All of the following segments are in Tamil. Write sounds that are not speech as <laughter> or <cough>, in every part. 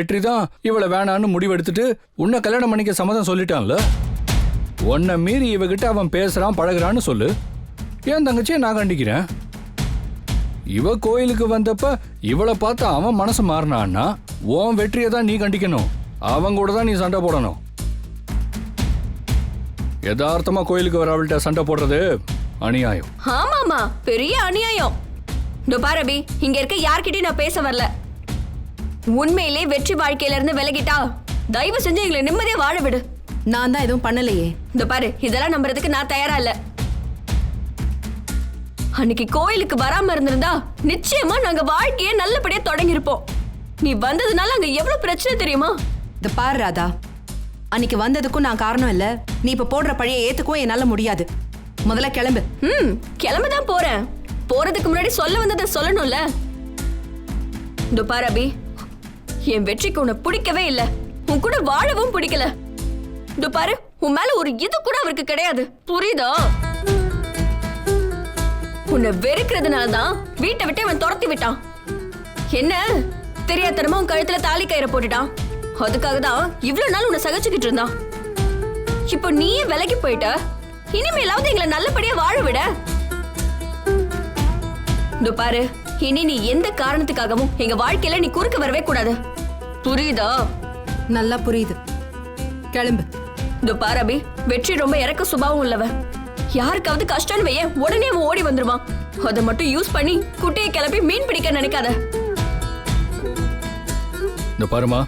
வெற்றி தான் இவளை வேணான்னு முடிவெடுத்துட்டு உன்னை கல்யாணம் பண்ணிக்க சம்மதம் சொல்லிட்டான்ல? உன்னை மீறி இவகிட்ட அவன் பேசுறான் பழகுறான்னு சொல்லு. என் தங்கச்சியை நான் கண்டிக்கிறேன்? இவ கோயிலுக்கு வந்தப்ப இவளை பார்த்து அவன் மனசு மாறினான்னா உன் வெற்றியை தான் நீ கண்டிக்கணும். அவன் கூட தான் நீ சண்டை போடணும். யதார்த்தமா கோயிலுக்கு வர அவள்கிட்ட சண்டை போடுறது அநியாயம். ஆமாமா பெரிய அநியாயம். இதோ பாரபி இங்க இருக்க யார்கிட்டயும் நான் பேச வரல. உண்மையிலே வெற்றி வாழ்க்கையில இருந்து விலகிட்டா? தயவு செஞ்சு எங்களை நிம்மதியா வாழ விடு. நான் தான் எதுவும் பண்ணலையே. இந்த பாரு இதெல்லாம் நம்புறதுக்கு நான் தயாரா இல்ல. அன்னைக்கு கோயிலுக்கு வராம இருந்திருந்தா நிச்சயமா நாங்க வாழ்க்கைய நல்லபடியா தொடங்கியிருப்போம். நீ வந்ததுனால அங்க எவ்வளவு பிரச்சனை தெரியுமா? இந்த பாரு ராதா. அன்னைக்கு வந்ததுக்கும் நான் காரணம் இல்ல. நீ இப்ப போடுற பழைய ஏத்துக்கவும் என்னால முடியாது. முதல்ல கிளம்பு. ம் கிளம்பதான் போறேன். போறதுக்கு முன்னாடி சொல்ல வந்ததை சொல்லணும்ல. இந்த பாரு அபி. என் வெற்றிக்கு உன்னை பிடிக்கவே இல்ல. உன் கூட வாழவும் பிடிக்கல. இந்த பாரு உன் மேல ஒரு இது கூட அவருக்கு கிடையாது. புரியுதா? உன்னை வெறுக்கிறதுனால தான் வீட்டை விட்டு அவன் துரத்தி விட்டான். என்ன? தெரியாதனமா உன் கழுத்துல தாலி கயிற போட்டுட்டான். அதுக்காக தான் இவ்வளவு நாள் உன்னை சகிச்சுக்கிட்டு இருந்தான். இப்போ நீயே விலகி போயிட்ட. இனிமேலாவது எங்களை நல்லபடியா வாழ விட. இதோ பாரு இனி நீ எந்த காரணத்துக்காகவும் எங்க வாழ்க்கையில நீ குறுக்க வரவே கூடாது. புரியுதா? நல்லா புரியுது. கிளம்பு. இதோ பாரு அபி வெற்றி ரொம்ப இறக்க சுபாவம் உள்ளவ. யாருக்காவது கஷ்டம்னு வைய உடனே அவன் ஓடி வந்துருவான். அதை மட்டும் யூஸ் பண்ணி குட்டையை கிளப்பி மீன் பிடிக்க நினைக்காத. இந்த பாருமா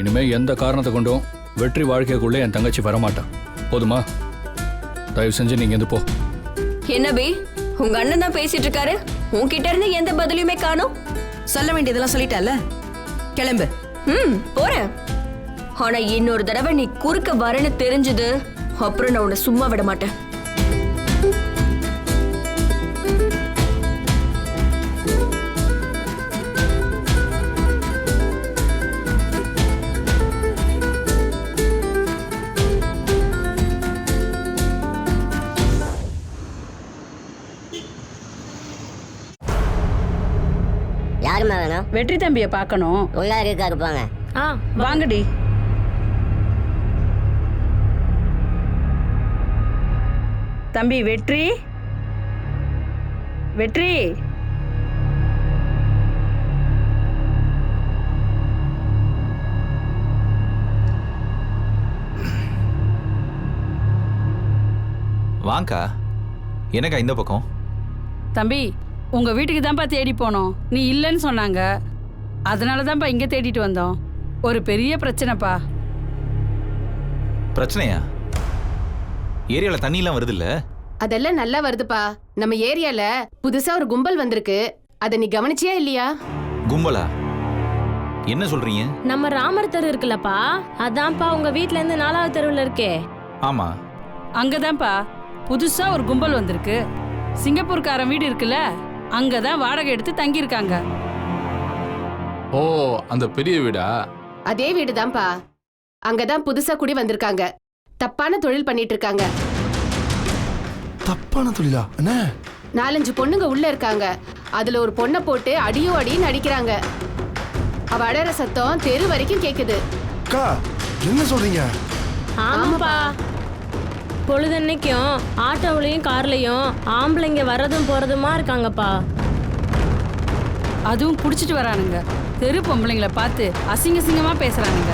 இனிமே எந்த காரணத்தை கொண்டும் வெற்றி வாழ்க்கைக்குள்ளே என் தங்கச்சி வரமாட்டான் போதுமா? தயவு செஞ்சு நீங்க இருந்து போ. என்ன பி உங்க அண்ணன் தான் பேசிட்டு இருக்காரு? உன்கிட்ட இருந்து எந்த பதிலையுமே காணோம்? சொல்ல வேண்டியதெல்லாம் சொல்லிட்டல கிளம்பு. ம் போறேன். ஆனா இன்னொரு தடவை நீ குறுக்க வரேன்னு தெரிஞ்சது அப்புறம் நான் உன்னை சும்மா விட மாட்டேன். யாரும்மா வேணும்? வெற்றி தம்பியை பார்க்கணும். உள்ளார இருக்காரு போங்க ஆ வாங்கடி. தம்பி வெற்றி? வெற்றி? வாங்கக்கா. என்னக்கா இந்த பக்கம்? தம்பி உங்க வீட்டுக்கு தான்ப்பா தேடி போனோம். நீ இல்லைன்னு சொன்னாங்க. அதனால தான்ப்பா இங்க தேடிட்டு வந்தோம். ஒரு பெரிய பிரச்சனைப்பா. பிரச்சனையா? ஏரியாவில் தண்ணிலாம் வருது இல்ல அதெல்லாம் நல்லா வருதுப்பா. நம்ம ஏரியால புதுசா ஒரு கும்பல் வந்திருக்கு. அத நீ கவனிச்சியா இல்லையா? கும்பலா? என்ன சொல்றீங்க? நம்ம ராமர் தெரு இருக்குல்லப்பா. அதான்ப்பா உங்க வீட்ல இருந்து நாலாவது தெருவுல இருக்கே. ஆமா. அங்கதான்ப்பா புதுசா ஒரு கும்பல் வந்திருக்கு. சிங்கப்பூர்காரன் வீடு இருக்குல்ல? அங்கதான் வாடகை எடுத்து தங்கியிருக்காங்க. ஓ அந்த பெரிய வீடா? அதே வீடுதான்ப்பா. அங்கதான் புதுசா குடி வந்திருக்காங்க. தப்பான தொழில் பண்ணிட்டு இருக்காங்க தப்பான தொழிலா? என்ன? நாலஞ்சு பொண்ணுங்க உள்ள இருக்காங்க. அதுல ஒரு பொண்ணை போட்டு அடியோ அடின்னு அடிக்கிறாங்க அவ அடற சத்தம் தெரு வரைக்கும் கேக்குது. அக்கா என்ன சொல்றீங்க? ஆமாப்பா. பொழுதன்னைக்கும் ஆட்டோவிலையும் கார்லயும் ஆம்பளைங்க வர்றதும் போறதுமா இருக்காங்கப்பா. அதுவும் குடிச்சிட்டு வரானுங்க. தெரு பொம்பளைங்களை பார்த்து அசிங்க அசிங்கமா பேசுறானுங்க.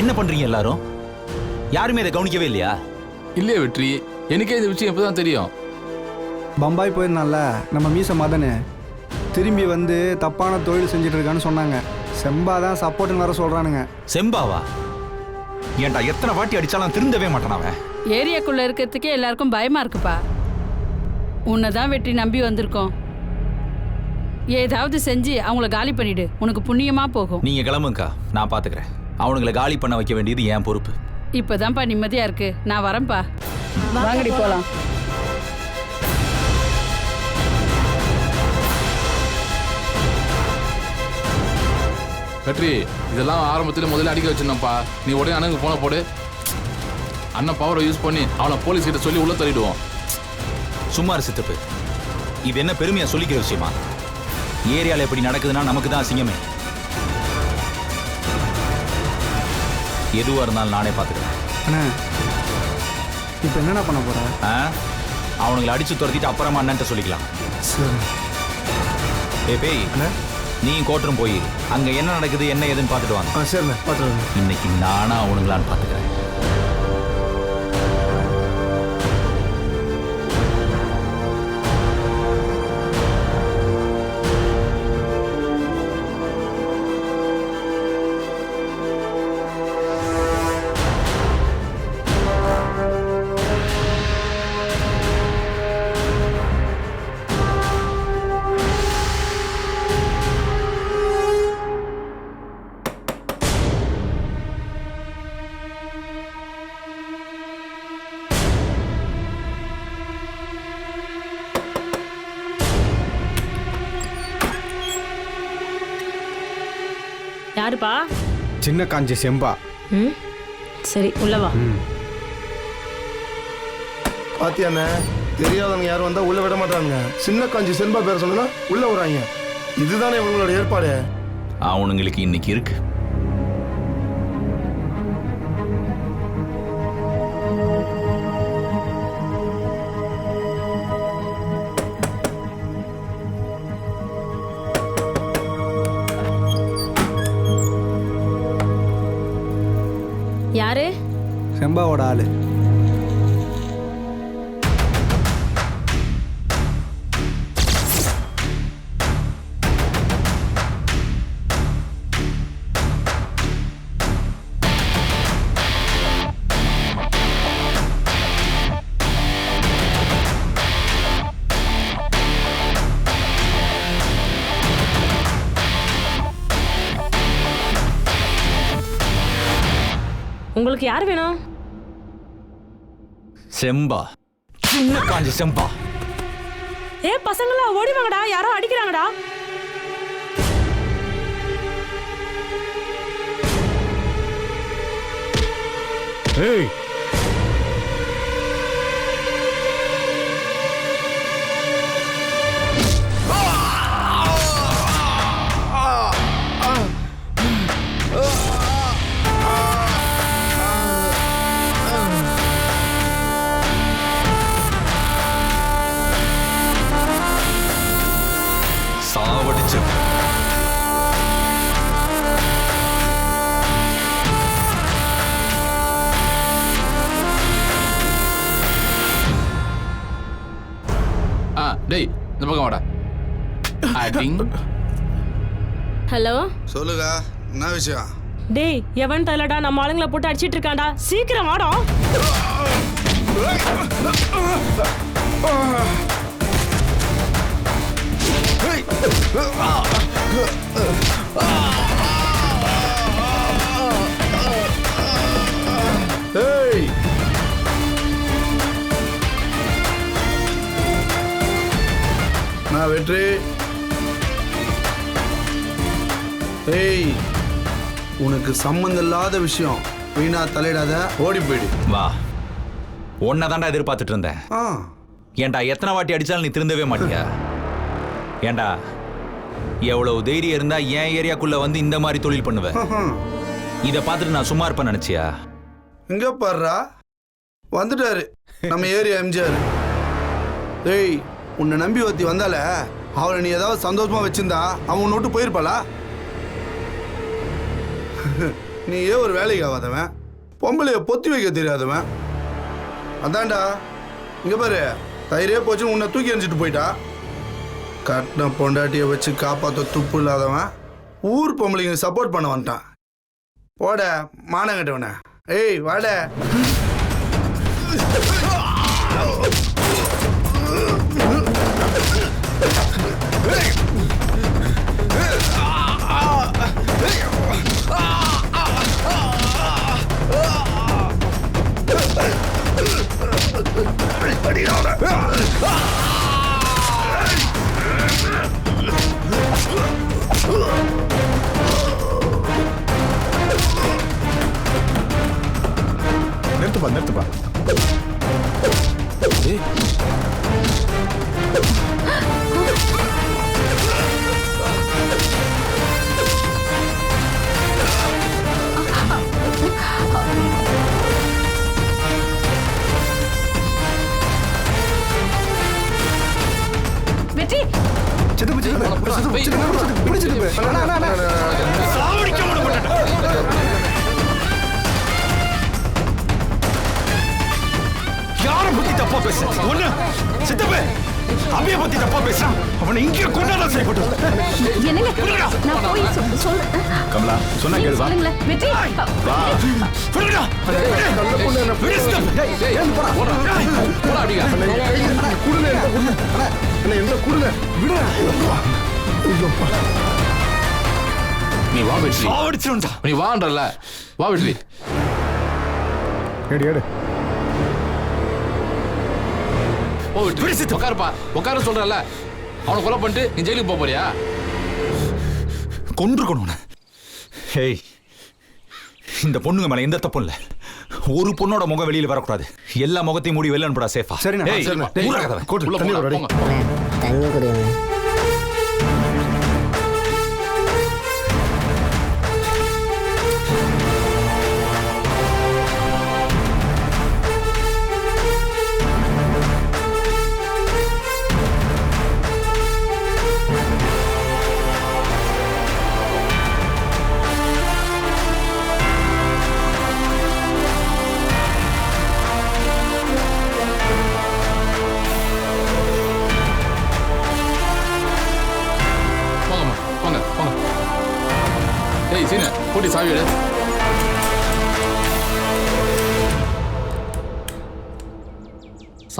என்ன பண்றீங்க எல்லாரும்? யாருமே இதை கவனிக்கவே இல்லையா? இல்லையே வெற்றி. எனக்கே இந்த விஷயம் இப்பதான் தெரியும். பம்பாய் போயிருந்தான்ல நம்ம மீச மதனு. திரும்பி வந்து தப்பான தொழில் செஞ்சுட்டு இருக்கான்னு சொன்னாங்க. செம்பா தான் சப்போர்ட்டுன்னு வர சொல்கிறானுங்க செம்பாவா? ஏன்டா எத்தனை வாட்டி அடிச்சாலும் திருந்தவே மாட்டான் அவன். ஏரியாக்குள்ள இருக்கிறதுக்கே எல்லாருக்கும் பயமா இருக்குப்பா. உன்னை தான் வெற்றி நம்பி வந்திருக்கோம். ஏதாவது செஞ்சு அவங்கள காலி பண்ணிடு. உனக்கு புண்ணியமா போகும். நீங்க கிளம்புங்கக்கா. நான் பாத்துக்கிறேன். அவனுங்களை காலி பண்ண வைக்க வேண்டியது என் பொறுப்பு. இப்பதான்ப்பா நிம்மதியா இருக்கு. நான் வரேன்ப்பா. வாங்கடி போலாம். வெற்றி இதெல்லாம் ஆரம்பத்துல முதல்ல அடிக்க வச்சிருந்தோம்ப்பா. நீ உடனே அண்ணனுக்கு போன போடு. அண்ணன் பவரை யூஸ் பண்ணி அவனை போலீஸ் கிட்ட சொல்லி உள்ள தள்ளிடுவோம். சும்மா சித்தப்பு. இது என்ன பெருமையா சொல்லிக்கிற விஷயமா? ஏரியால எப்படி நடக்குதுன்னா நமக்கு தான் அசிங்கமே. எதுவா இருந்தாலும் நானே பார்த்துக்கிறேன். அண்ணே இப்போ என்னண்ணா பண்ண போற? ஆ? அவனுங்களை அடிச்சு துரத்திட்டு அப்புறமா அண்ணன்ட்ட சொல்லிக்கலாம். ஏ பேய். நீ கோட்டரும் போய். அங்க என்ன நடக்குது என்ன ஏதுன்னு பார்த்துட்டு வாங்க. சரிண்ணே பார்த்துருங்க இன்னைக்கு நானா அவனுங்களான்னு பார்த்துக்கிறேன். யாருப்பா சின்ன காஞ்சி செம்பா. ம்? சரி உள்ள வா. பாத்தியாண்ணே தெரியாதவங்க யாரும் வந்தா உள்ள விட மாட்டாங்க சின்ன காஞ்சி சென்பா பேர் சொன்னா உள்ள வராங்க இதுதானே இவங்களோட ஏற்பாடு? அவனுங்களுக்கு இன்னைக்கு இருக்கு. உங்களுக்கு யார் வேணும்? செம்பா. சின்ன காஞ்சி செம்பா. ஏ பசங்களா ஓடி வாங்கடா. யாரோ அடிக்கிறாங்கடா. ஏய் சொல்லுங்க என்ன விஷயம்? டேய் எவன் தலடா நம்ம ஆளுங்களை போட்டு அடிச்சிட்டு இருக்கான்டா? சீக்கிரம் வாடா. ஏய்! நான் வெற்றி. ஏய் உனக்கு சம்மந்தம் இல்லாத விஷயம். வீணா தலையிடாத. ஓடி போயிடு. வா. உன்னை தாண்டா எதிர்பார்த்துட்டு இருந்தேன். ஆ. ஏன்டா எத்தனை வாட்டி அடிச்சாலும் நீ திருந்தவே மாட்டியா? ஏன்டா எவ்வளவு தைரியம் இருந்தா என் ஏரியாக்குள்ள வந்து இந்த மாதிரி தொழில் பண்ணுவ? இத பார்த்துட்டு நான் சும்மா இருப்பேன் நினைச்சியா? இங்க பாருடா. வந்துட்டாரு. நம்ம ஏரியா எம்ஜிஆர். ஏய் உன்னை நம்பி ஒருத்தி வந்தால அவளை நீ ஏதாவது சந்தோஷமா வச்சிருந்தா அவன் விட்டு போயிருப்பாளா? நீ ஏன் ஒரு வேலைக்கு ஆகாதவன். பொம்பளைய பொத்தி வைக்க தெரியாதவன். அதான்டா. இங்கே பாரு. தயிரே போச்சு உன்னை தூக்கி எறிஞ்சிட்டு போயிட்டா. கட்டின பொண்டாட்டியை வச்சு காப்பாற்ற துப்பு இல்லாதவன் ஊர் பொம்பளைங்க சப்போர்ட் பண்ண வந்துட்டான். போட மானங்கட்டவன ஏய் வாட. அண்ணா, என்கிட்ட குடுங்க. ஐயோப்பா. நீ வா வெற்றி. சாவடிச்சிருந்தா நீ வான்றல வா வெற்றி. எடு, எடு. ஓ வெற்றி. உட்காருப்பா உட்கார சொல்றல அவனை கொலை பண்ணிட்டு நீ ஜெயிலுக்கு போக போறியா? கொண்டிருக்கணும். ஏய் இந்த பொண்ணுங்க மேல எந்த தப்பும் இல்ல. ஒரு பொண்ணோட முகம் வெளியில வரக்கூடாது எல்லா முகத்தையும் மூடி வெளில அனுப்புடா சேஃபா சரிண்ணா, சரிண்ணா. கதவை. கூட்டு, உள்ள தண்ணி ஒரு அடி. தண்ணி குடிங்க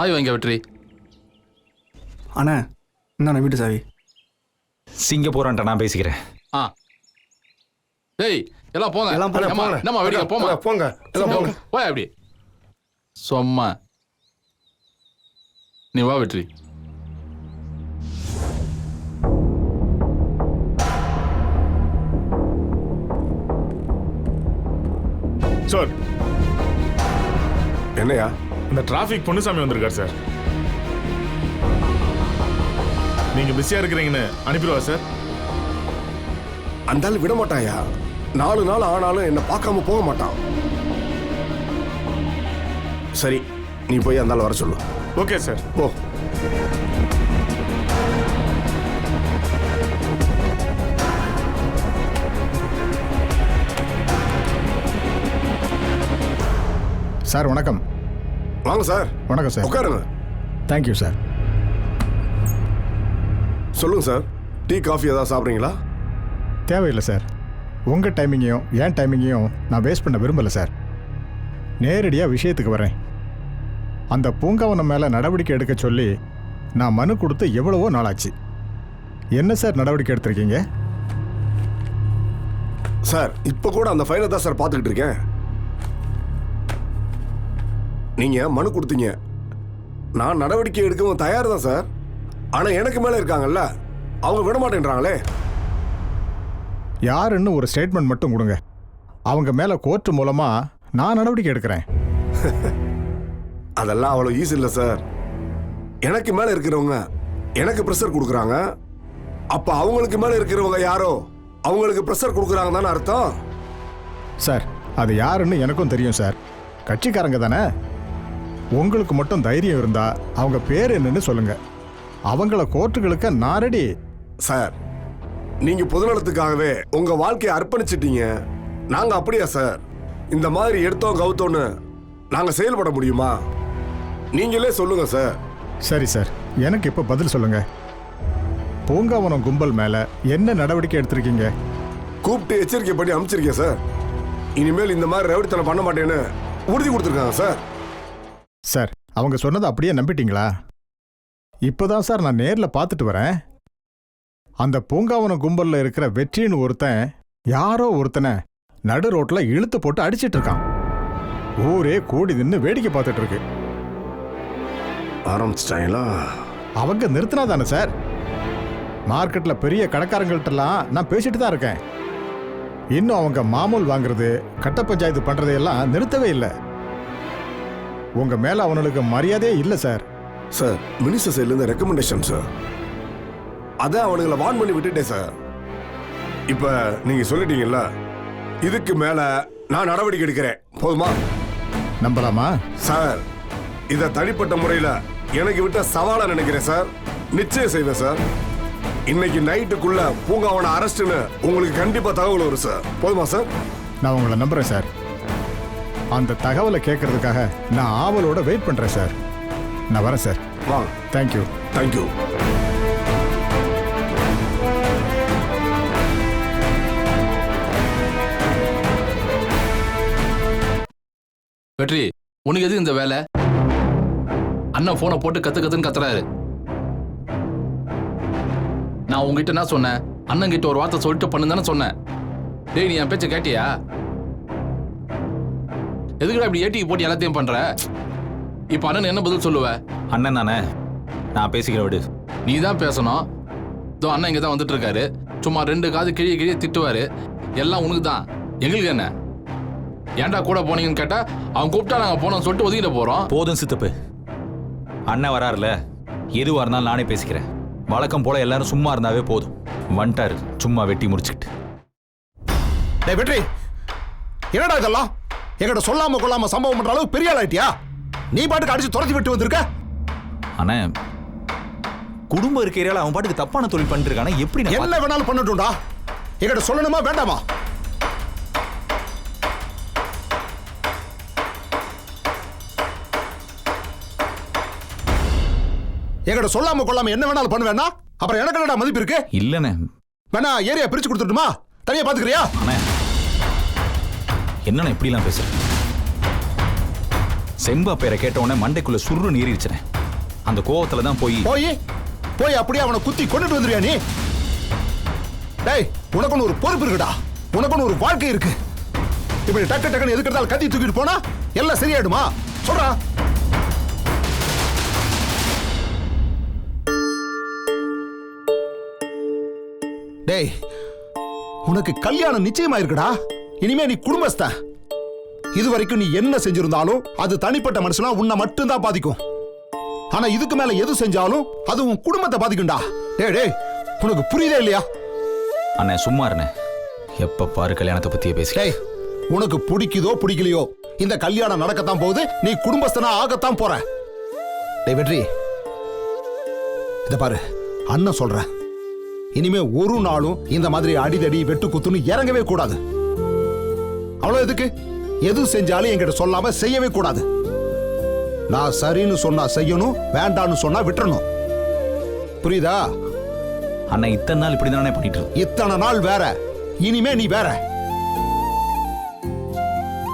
சாவி வாங்க வெற்றி அண்ணா இந்தாண்ணா வீட்டு சாவி. சிங்கப்பூரன்ட்ட நான் பேசிக்கிறேன். ஆ. டேய் எல்லாம் போங்க. எல்லாம் போங்க, ஏம்மா, போங்க. என்னம்மா வெடிக்க போமா போங்க. எல்லாம் போங்க. போய் அப்படி. சும்மா. நீ வா வெற்றி. சார். என்னையா இந்த டிராஃபிக் பொன்னுசாமி வந்திருக்கார் சார். நீங்க பிஸியா இருக்கிறீங்கன்னு அனுப்பிடுவா சார். அந்த ஆள் விட மாட்டாயா நாலு நாள் ஆனாலும் என்னை பார்க்காம போக மாட்டான். சரி நீ போய் அந்த ஆள் வர சொல்லு. ஓகே சார் போ. சார் வணக்கம். வாங்க சார். வணக்கம் சார். உட்காருங்க. தேங்க்யூ சார் சொல்லுங்க சார். டீ காஃபி ஏதாவது சாப்பிட்றீங்களா? தேவையில்லை சார் உங்கள் டைமிங்கையும் என் டைமிங்கையும் நான் வேஸ்ட் பண்ண விரும்பலை சார் நேரடியாக விஷயத்துக்கு வரேன் அந்த பூங்காவனம் மேலே நடவடிக்கை எடுக்க சொல்லி நான் மனு கொடுத்து எவ்வளவோ நாளாச்சு. என்ன சார் நடவடிக்கை எடுத்திருக்கீங்க? சார் இப்போ கூட அந்த ஃபைலை தான் சார் பார்த்துக்கிட்டு இருக்கேன். நீங்கள் மனு கொடுத்தீங்க? நான் நடவடிக்கை எடுக்கவும் தயார் தான் சார். ஆனால் எனக்கு மேலே இருக்காங்கல்ல அவங்க விட மாட்டேன்றாங்களே யாருன்னு ஒரு ஸ்டேட்மெண்ட் மட்டும் கொடுங்க. அவங்க மேலே கோர்ட் மூலமாக நான் நடவடிக்கை எடுக்கிறேன். <laughs> அதெல்லாம் அவ்வளோ ஈஸி இல்லை சார் எனக்கு மேலே இருக்கிறவங்க எனக்கு ப்ரெஷர் கொடுக்குறாங்க. அப்போ அவங்களுக்கு மேலே இருக்கிறவங்க யாரோ அவங்களுக்கு ப்ரெஷர் கொடுக்குறாங்க தானே அர்த்தம்? சார் அது யாருன்னு எனக்கும் தெரியும் சார். கட்சிக்காரங்க தானே? உங்களுக்கு மட்டும் தைரியம் இருந்தா அவங்க பேர் என்னன்னு சொல்லுங்க. அவங்கள கோர்ட்டுகளுக்கு நான் ரெடி சார் நீங்க பொதுநலத்துக்காகவே உங்க வாழ்க்கையை அர்ப்பணிச்சிட்டீங்க. நாங்க அப்படியா சார்? இந்த மாதிரி எடுத்தோம் கவுத்தோன்னு நாங்க செயல்பட முடியுமா? நீங்களே சொல்லுங்க சார். சரி சார் எனக்கு இப்போ பதில் சொல்லுங்க. பூங்காவனம் கும்பல் மேல என்ன நடவடிக்கை எடுத்திருக்கீங்க? கூப்பிட்டு எச்சரிக்கை பண்ணி அனுப்பிச்சிருக்கேன் சார். இனிமேல் இந்த மாதிரி ரவுடித்தனம் பண்ண மாட்டேன்னு உறுதி கொடுத்துருக்காங்க சார். சார் அவங்க சொன்னதை அப்படியே நம்பிட்டீங்களா? இப்போதான் சார் நான் நேரில் பார்த்துட்டு வரேன். அந்த பூங்காவனம் கும்பல்ல இருக்கிற வெற்றின்னு ஒருத்தன் யாரோ ஒருத்தனை நடு ரோட்ல இழுத்து போட்டு அடிச்சிட்டு இருக்கான். ஊரே கூடி நின்று வேடிக்கை பார்த்துட்டு இருக்கு. ஆரம்பிச்சிட்டாங்களா? அவங்க நிறுத்தினா தானே சார்? மார்க்கெட்ல பெரிய கடைக்காரங்கள்ட்டலாம் நான் பேசிட்டு தான் இருக்கேன். இன்னும் அவங்க மாமூல் வாங்குறது கட்ட பஞ்சாயத்து பண்றதையெல்லாம் நிறுத்தவே இல்லை. உங்க மேல அவனுக்கு மரியாதையே இல்லை சார். சார் மினிஸ்டர் சைட்லேருந்து ரெக்கமெண்டேஷன் சார் அதான் அவனுங்களை வார்ன் பண்ணி விட்டுட்டேன் சார். இப்போ நீங்க சொல்லிட்டீங்கல்ல இதுக்கு மேல நான் நடவடிக்கை எடுக்கிறேன். போதுமா? நம்பலாமா? சார் இதை தனிப்பட்ட முறையில் எனக்கு விட்ட சவாலா நினைக்கிறேன் சார். நிச்சயம் செய்வேன் சார். இன்னைக்கு நைட்டுக்குள்ள பூங்காவன அரெஸ்ட்னு உங்களுக்கு கண்டிப்பா தகவல் வரும் சார். போதுமா சார்? நான் உங்களை நம்புறேன் சார். அந்த தகவலை கேட்கறதுக்காக நான் ஆவலோட வெயிட் பண்றேன் சார் நான் வரேன் சார் வாங்க தேங்க்யூ தேங்க்யூ வெற்றி உனக்கு எது இந்த வேலை? அண்ணன் போனை போட்டு கத்து கத்துன்னு கத்துறாரு. நான் உங்ககிட்ட என்ன சொன்னேன்? அண்ணன் கிட்ட ஒரு வார்த்தை சொல்லிட்டு பண்ணு தானே சொன்னேன். டேய் நீ என் பேச்ச கேட்டியா? எதுக்குடா இப்படி ஏட்டி போட்டு எல்லாத்தையும் பண்ற? இப்ப அண்ணன் என்ன பதில் சொல்லுவ? அண்ணன் தானே. நான் பேசிக்கிற விடு. நீ தான் பேசணும். இதோ அண்ணன் இங்க தான் வந்துட்டு இருக்காரு சும்மா ரெண்டு காது கிழிய கிழிய திட்டுவாரு. எல்லாம் உனக்கு தான் எங்களுக்கு என்ன? ஏன்டா கூட போனீங்கன்னு கேட்டா அவன் கூப்பிட்டா நாங்க போனோம்னு சொல்லிட்டு ஒதுக்கிட்டு போறோம். போதும் சித்தப்பு. அண்ணன் வராருல. எதுவா இருந்தாலும் நானே பேசிக்கிறேன். வழக்கம் போல எல்லாரும் சும்மா இருந்தாவே போதும். வந்துட்டாரு. சும்மா வெட்டி முடிச்சுக்கிட்டு டேய் வெற்றி. என்னடா இதெல்லாம்? என்கிட்ட சொல்லாம கொள்ளாம சம்பவம் பண்ற அளவு பெரிய ஆள் ஆயிட்டியா நீ பாட்டுக்கு அடிச்சு துரத்தி விட்டு வந்திருக்க? அண்ணே குடும்பம் இருக்கிறால அவன் பாட்டுக்கு தப்பான தொழில் பண்ணிட்டு இருக்கானே எப்படி என்ன வேணாலும் பண்ணட்டும்டா. என்கிட்ட சொல்லணுமா வேண்டாமா? என்கிட்ட சொல்லாம கொள்ளாம என்ன வேணாலும் பண்ணுவேன்னா? அப்புறம் எனக்கு என்னடா மதிப்பு இருக்கு? இல்லண்ணே. வேணா ஏரியா பிரிச்சு கொடுத்துட்டுமா தனியா பாத்துக்கிறியா? என்ன நான் இப்படிலாம் பேசுறேன் செம்பா பேரை கேட்ட உடனே மண்டைக்குள்ள சுருன்னு நீரிச்சுனே அந்த கோவத்துல தான் போய் போய்? போய் அப்படியே அவனை குத்தி கொண்டுட்டு வந்துருவியா நீ? டேய் உனக்குன்னு ஒரு பொறுப்பு இருக்குடா. உனக்குன்னு ஒரு வாழ்க்கை இருக்கு. இப்படி டக்கு டக்குன்னு எதுக்கிறதால கத்தி தூக்கிட்டு போனா எல்லாம் சரியாயிடுமா? சொல்றா. டேய் உனக்கு கல்யாணம் நிச்சயமா இருக்குடா இனிமே நீ குடும்பஸ்தன் இது வரைக்கும் நீ என்ன செஞ்சிருந்தாலும் அது தனிப்பட்ட மனுஷனா உன்னை மட்டும்தான் பாதிக்கும். ஆனா இதுக்கு மேல எது செஞ்சாலும் அது உன் குடும்பத்தை பாதிக்கும்டா. டேய் டேய் உனக்கு புரியுதே இல்லையா? அண்ணே சும்மா இருண்ணே. எப்ப பாரு கல்யாணத்தை பத்தியே பேசி உனக்கு பிடிக்குதோ பிடிக்கலையோ இந்த கல்யாணம் நடக்கத்தான் போகுது நீ குடும்பஸ்தனா ஆகத்தான் போற. டேய் வெற்றி. இத பாரு அண்ணன் சொல்றேன் இனிமே ஒரு நாளும் இந்த மாதிரி அடிதடி வெட்டு குத்துன்னு இறங்கவே கூடாது. அவ்வளவு எதுக்கு? எது செஞ்சாலும் என்கிட்ட சொல்லாம செய்யவே கூடாது. நான் சரின்னு சொன்னா செய்யணும் வேண்டான்னு சொன்னா விட்டுறணும். புரியுதா? அண்ணன் இத்தனை நாள் இப்படி தானே பண்ணிட்டு. இத்தனை நாள் வேற. இனிமே நீ வேற.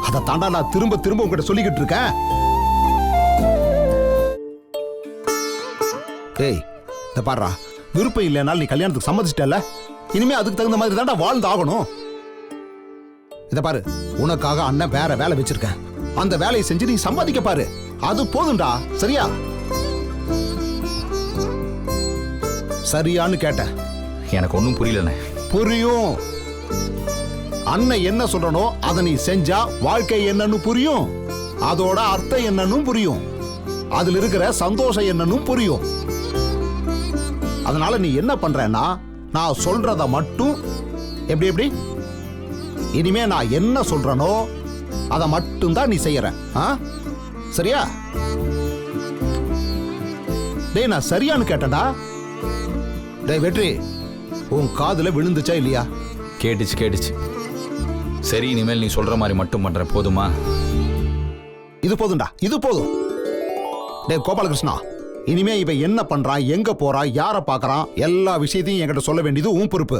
அதை தாண்டா நான் திரும்ப திரும்ப உங்ககிட்ட சொல்லிக்கிட்டு இருக்கேன். ஏய் இந்த பாடுறா விருப்பம் இல்லைனாலும் நீ கல்யாணத்துக்கு சம்மதிச்சிட்டல இனிமே அதுக்கு தகுந்த மாதிரி தாண்டா வாழ்ந்து ஆகணும். இத பாரு உனக்காக அண்ணன் வேற வேலை வச்சிருக்கேன். அந்த வேலையை செஞ்சு நீ சம்பாதிக்க பாரு. அது போதும்டா சரியா? சரியான்னு கேட்டேன். எனக்கு ஒன்றும் புரியலண்ணே. புரியும். அண்ணன் என்ன சொல்றனோ அதை நீ செஞ்சா வாழ்க்கை என்னன்னு புரியும். அதோட அர்த்தம் என்னன்னு புரியும். அதுல இருக்கிற சந்தோஷம் என்னன்னு புரியும். அதனால நீ என்ன பண்றேன்னா நான் சொல்றத மட்டும் எப்படி எப்படி? இனிமே நான் என்ன சொல்றனோ அதை மட்டும்தான் நீ செய்யற ஆ? சரியா? டேய் நான் சரியான்னு கேட்டேன்டா. டேய் வெற்றி உன் காதுல விழுந்துச்சா இல்லையா? கேட்டுச்சு கேட்டுச்சு. சரி இனிமேல் நீ சொல்ற மாதிரி மட்டும் பண்றேன் போதுமா? இது போதும்டா இது போதும். டேய் கோபாலகிருஷ்ணா இனிமே இவன் என்ன பண்றான் எங்க போறான் யார பாக்குறான் எல்லா விஷயத்தையும் என்கிட்ட சொல்ல வேண்டியது உன் பொறுப்பு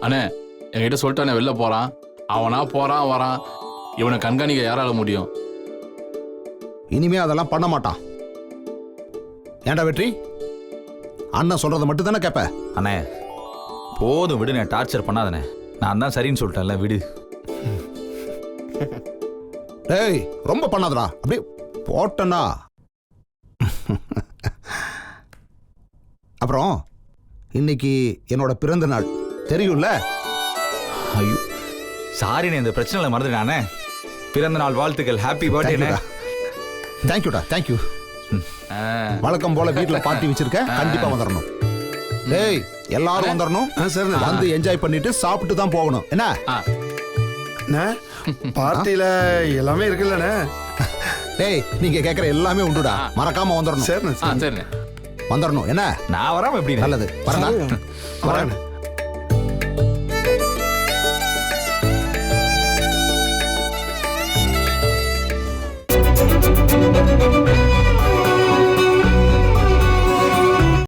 அண்ணே என்கிட்ட சொல்லிட்டானே வெளில போறான். அவனா போறான் வரான். இவனை கண்காணிக்க யாரால முடியும்? இனிமே அதெல்லாம் பண்ண மாட்டான். ஏன்டா வெற்றி? அண்ணன் சொல்றத மட்டும் தானே கேப்ப? அண்ணே போதும் விடு நான் டார்ச்சர் பண்ணாதண்ணே. நான் தான் சரின்னு சொல்லிட்டேன்ல விடு. டேய் ரொம்ப பண்ணாதடா. அப்படியே போட்டனா அப்புறம் இன்னைக்கு என்னோட பிறந்த நாள். தெரியும்ல? ஐயோ. சாரிண்ணே இந்த பிரச்சனையில் மறந்துட்டானே? பிறந்த நாள் வாழ்த்துக்கள். ஹாப்பி பர்த்டே தேங்க்யூடா தேங்க்யூ வழக்கம் போல வீட்ல பார்ட்டி வச்சிருக்கேன் கண்டிப்பா வந்துடணும் டேய் எல்லாரும் வந்துடணும் வந்து என்ஜாய் பண்ணிட்டு சாப்பிட்டு தான் போகணும். என்ன? பார்ட்டியில எல்லாமே இருக்குல்லண்ணே. டேய் நீங்க கேக்குற எல்லாமே உண்டுடா. மறக்காம வந்துடணும் சரிண்ணே சரிண்ணே வந்துடணும் என்ன? நான் வராம எப்படி? நல்லது. வரேங்க வரேன்.